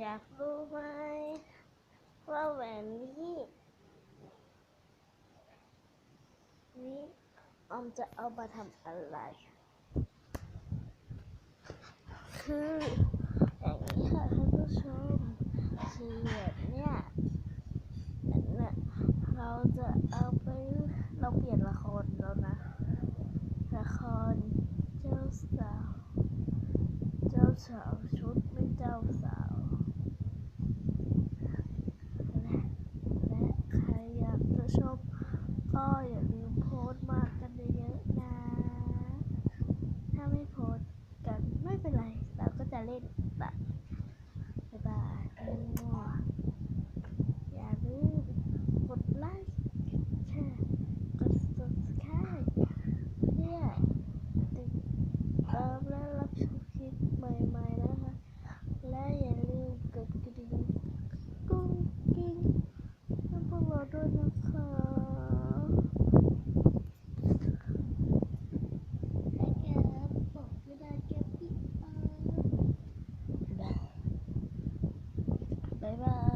อยากรู้ไหมว่าแหวนนี้นี้ออมจะเอามาทำอะไร คืออย่างนี้ค่ะท่านผู้ชมคือแหวเนี่ยเนี่ยเราจะเอาไปเราเปลี่ยนละครแล้วนะละครเจ้าสาว เจ้าสาวชุดไม่เจ้า เล่นบะบ๊ายบายอย่าลืมกดไลค์แชร์กด subscribe เพื่อติดตามและรับชมคลิปใหม่ๆนะคะ และอย่าลืมกดกระดิ่งกุ้งกิ้งให้พวกเราด้วยนะคะ bye.